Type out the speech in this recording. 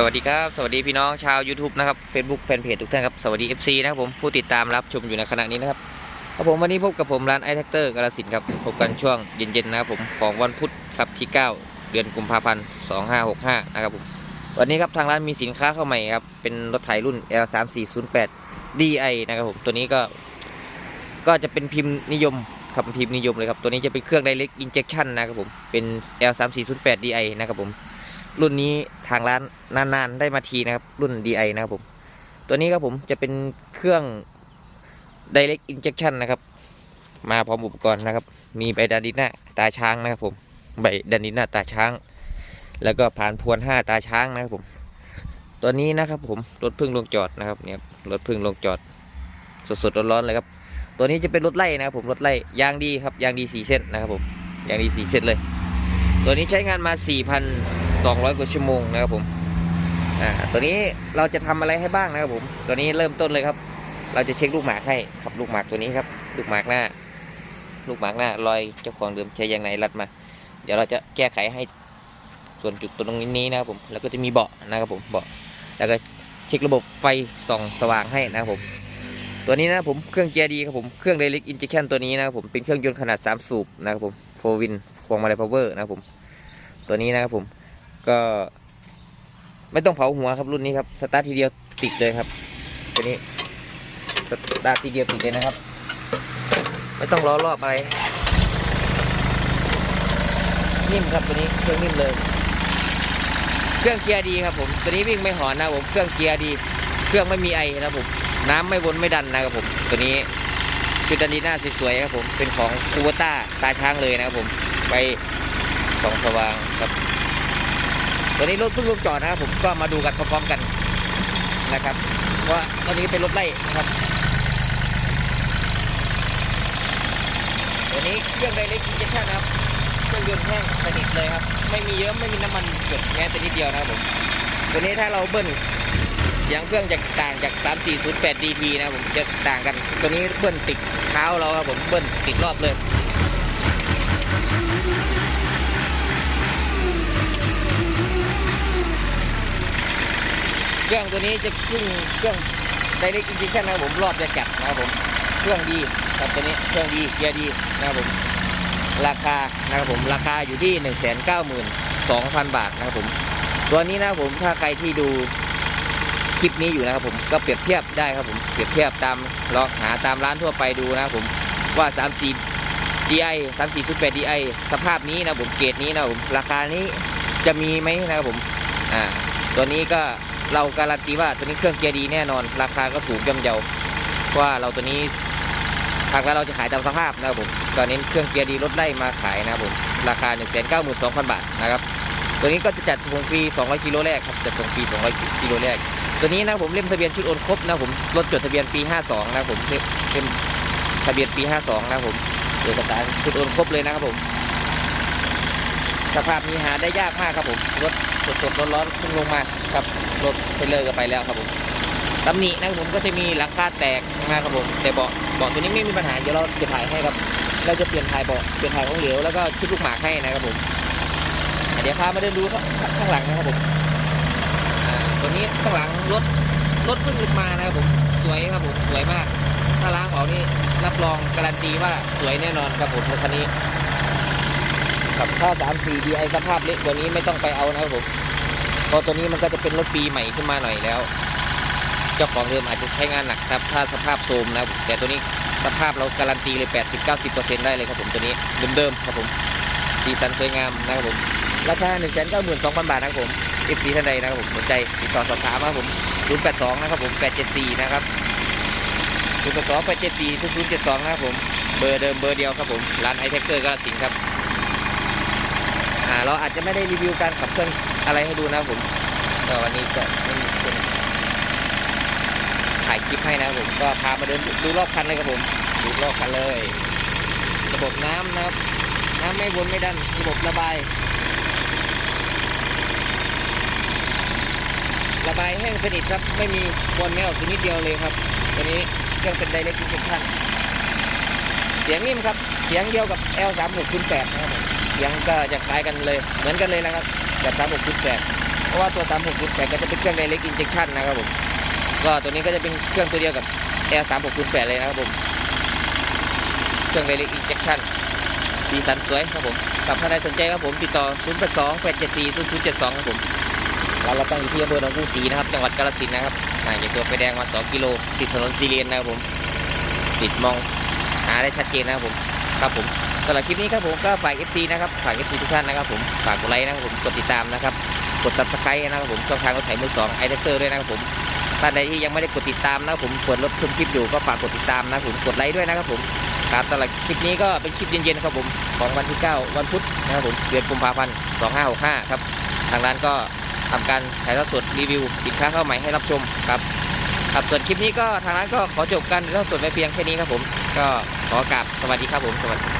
สวัสดีครับ สวัสดีพี่น้องชาว YouTube นะครับ Facebook แฟนเพจทุกท่านครับ สวัสดี FC นะครับผมผู้ติดตามรับชมอยู่ในขณะนี้นะครับครับผมวันนี้พบกับผมร้านไอแท็กเตอร์กาลสินครับพบกันช่วงเย็นๆนะครับผมของวันพุธครับที่ 9 เดือนกุมภาพันธ์ 2565 นะครับผมวันนี้ครับทางร้านมีสินค้าเข้าใหม่ครับ เป็นรถไถรุ่น L3408 DI นะครับผมตัวนี้ก็ ก็จะเป็นพิมพ์นิยมครับพิมพ์นิยมเลยครับตัวนี้จะเป็นเครื่อง Direct Injection นะครับผมเป็น L3408 DI นะครับผม รุ่นนี้ทางร้านนานๆ ได้มาทีนะครับ รุ่น DI นะครับผม ตัวนี้ครับผมจะเป็นเครื่อง Direct Injection นะครับ มาพร้อมอุปกรณ์นะครับ มีใบดันดินหน้าตาช้างนะครับผมใบดันดินหน้าตาช้าง แล้วก็ผ่านพวนห้าตาช้างนะครับผม ตัวนี้นะครับผมรถพึ่งลงจอดนะครับเนี่ยรถพึ่งลงจอด สดๆร้อนๆเลยครับ ตัวนี้จะเป็นรถไล่นะครับผมรถไล่ยางดีครับยางดีสี่เส้นนะครับผมยางดีสี่เส้นเลย ตัวนี้ใช้งานมา 200 กว่าชั่วโมงนะครับผมอ่าตัวนี้เราจะทำอะไรให้บ้างนะครับผม ตัวนี้เริ่มต้นเลยครับ เราจะเช็คลูกหมากให้ครับลูกหมากตัวนี้ครับ ลูกหมากหน้า ลูกหมากหน้ารอยเจ้าของเดิมใช้ยางในรัดมา เดี๋ยวเราจะแก้ไขให้ส่วนจุดตรงนี้นะครับผม แล้วก็จะมีเบาะนะครับผมเบาะแล้วก็เช็คระบบไฟส่องสว่างให้นะครับผม ตัวนี้นะครับผมเครื่องเกียร์ดีครับผมเครื่อง Direct Injection ตัวนี้นะครับผมเป็นเครื่องยนต์ขนาด 3 สูบนะครับผมโฟวินพวงมาลัยพาวเวอร์นะครับผมตัวนี้นะครับผม ก็ไม่ต้องเผาหัวครับรุ่นนี้ครับสตาร์ททีเดียวติดเลยครับตัวนี้สตาร์ททีเดียวติดเลยนะครับ ไม่ต้องล้อรอบอะไรนิ่มครับตัวนี้เครื่องนิ่มเลย เครื่องเกียร์ดีครับผมตัวนี้วิ่งไม่หอนนะผมเครื่องเกียร์ดี เครื่องไม่มีไอนะผมน้ำไม่วนไม่ดันนะครับผม ตัวนี้จุดดันดีหน้าสวยๆครับผมเป็นของคูวต้าตาช้างเลยนะครับผมไปส่องสว่างครับ วนี้รถเพิ่งลงจอดนะครับผมก็มาดูกันพร้อมๆกันนะครับว่าตัวนี้เป็นรถไล่นะครับตัวนี้เครื่องไดเรกอินเจคชั่นนะครับเครื่องยนต์แห้งสนิทเลยครับ ไม่มีเยิ้มไม่มีน้ำมันหยดแม้แต่นิดเดียวนะครับผมตัวนี้ถ้าเราเบิ้ลยางเครื่องจะต่างจาก 3408 DT นะครับผมจะต่างกัน ตัวนี้เบิ้ลติดเท้าเราครับผมเบิ้ลติดรอบเลย เครื่องตัวนี้จะขึ้นเครื่องไดเรกจริงๆแค่นะผมรอบจะจัดนะครับผมเครื่องดีครับตัวนี้เครื่องดีเกียร์ดีนะครับผมราคานะครับผมราคาอยู่ที่ 1 9 2 0 0 0 บาทนะครับผมตัวนี้นะครับผมถ้าใครที่ดูคลิปนี้อยู่นะครับผมก็เปรียบเทียบได้ครับผมเปรียบเทียบตามลองหาตามร้านทั่วไปดูนะครับผมว่า34 DI 34 8 DI สภาพนี้นะครับผมเกรดนี้นะครับผมราคานี้จะมีไหมนะครับผมอ่าตัวนี้ก็ เราการันตีว่าตัวนี้เครื่องเกียร์ดีแน่นอน ราคาก็ถูกย่อมเยาว่าเราตัวนี้ทางร้านเราจะขายตามสภาพนะครับผมตอนนี้เครื่องเกียร์ดีรถไล่มาขายนะครับผมราคา 1 9 2 0 0 0 บาทนะครับตัวนี้ก็จะจัดส่งฟรี 200 กิโลแรกครับจัดส่งฟรี 200 กิโลแรก ตัวนี้นะครับผมเล่มทะเบียนชุดโอนครบนะครับผมรถจดทะเบียนปี 52 นะครับผมเล่มทะเบียนปี 52 นะครับผมเอกสารชุดโอนครบเลยนะครับผม สภาพนี้หาได้ยากมากครับผมรถสดๆร้อนๆเพิ่งลงมาครับรถเทเลอร์ก็ไปแล้วครับผมตำหนินะครับผมก็จะมีหลังคาแตกนะครับผมแต่เบาะเบาะตัวนี้ไม่มีปัญหาเดี๋ยวเราจะถ่ายให้ครับ เราจะเปลี่ยนถ่ายเบาะเปลี่ยนถ่ายของเหลวแล้วก็ชุดลูกหมากให้นะครับผมเดี๋ยวพามาเดินดูข้างงหลังนะครับผมตัวนี้ข้างหลังรถรถเพิ่งมานะครับผมสวยครับผมสวยมาก ถ้าล้างออกนี่รับรองการันตีว่าสวยแน่นอนครับผมรถคันนี้ ครับถ้าสามสี่ดีไอสภาพเล็กกว่านี้ไม่ต้องไปเอานะครับผมเพราะตัวนี้มันก็จะเป็นรถปีใหม่ขึ้นมาหน่อยแล้ว เจ้าของเดิมอาจจะใช้งานหนักครับ ถ้าสภาพโทรมนะครับแต่ตัวนี้สภาพเราการันตีเลย 80-90%ได้เลยครับผมตัวนี้เดิมๆครับผมสีสันสวยงามนะครับผมราคา1 9 2 0 0 0 บาทนะครับผม FC ท่านใดนะครับผมสนใจติดต่อสอบถามนะครับผม082 นะครับผม874 นะครับ082 874 0072 นะครับผมเบอร์เดิมเบอร์เดียวครับผมร้านไอเทคเกอร์ก็สิงครับ เราอาจจะไม่ได้รีวิวการขับเคลื่อนอะไรให้ดูนะผมก็วันนี้จะไม่มีคนถ่ายคลิปให้นะผมก็พามาเดินดูรอบคันเลยครับผมดูรอบคันเลย ระบบน้ำนะครับ น้ำไม่วนไม่ดันระบบระบาย ระบายแห้งสนิทครับ ไม่มีวนไม่ออกสักนิดเดียวเลยครับตัวนี้เครื่องเป็นไดเรกอินเจคชั่นเสียงนิ่มครับ เสียงเดียวกับ L 3 6 0 8 นะครับผม สียงก็จะคล้ายกันเลย เหมือนกันเลยนะครับแบบสามหกจุดแปดเพราะว่าตัว3608ก็จะเป็นเครื่อง direct injection นะครับผมก็ตัวนี้ก็จะเป็นเครื่องตัวเดียวกับ Air 3608เลยนะครับผมเครื่อง direct injection สีสันสวยครับผมกับท่านใดสนใจครับผมติดต่อ082 874 0072ครับผมร้านเราตั้งอยู่ที่อำเภอหนองกรุงศรีนะครับจังหวัดกาฬสินธุ์นะครับห่างจากตัวไฟแดงมา2กิโลติดถนนซีเรียนนะครับผมติดมองหาได้ชัดเจนนะครับผมครับผม สำหรับคลิปนี้ครับผมก็ฝาก FC นะครับฝาก FC ทุกท่านนะครับผมฝากกดไลค์นะครับผมกดติดตามนะครับกด subscribe นะครับผมช่องทางรถไถมือสองไอเดเตอร์ด้วยนะครับผมท่านใดที่ยังไม่ได้กดติดตามนะครับผมเปิดรับชมคลิปอยู่ก็ฝากกดติดตามนะครับผมกดไลค์ด้วยนะครับผมครับสำหรับคลิปนี้ก็เป็นคลิปเย็นๆครับผมของวันที่ 9 วันพุธนะครับผมเดือนกุมภาพันธ์2565ครับทางร้านก็ทำการถ่ายทอดสดรีวิวสินค้าเข้าใหม่ให้รับชมครับครับส่วนคลิปนี้ก็ทางร้านก็ขอจบการถ่ายทอดสดไว้เพียงแค่นี้ครับผม ก็ขอกราบสวัสดีครับผมสวัสดี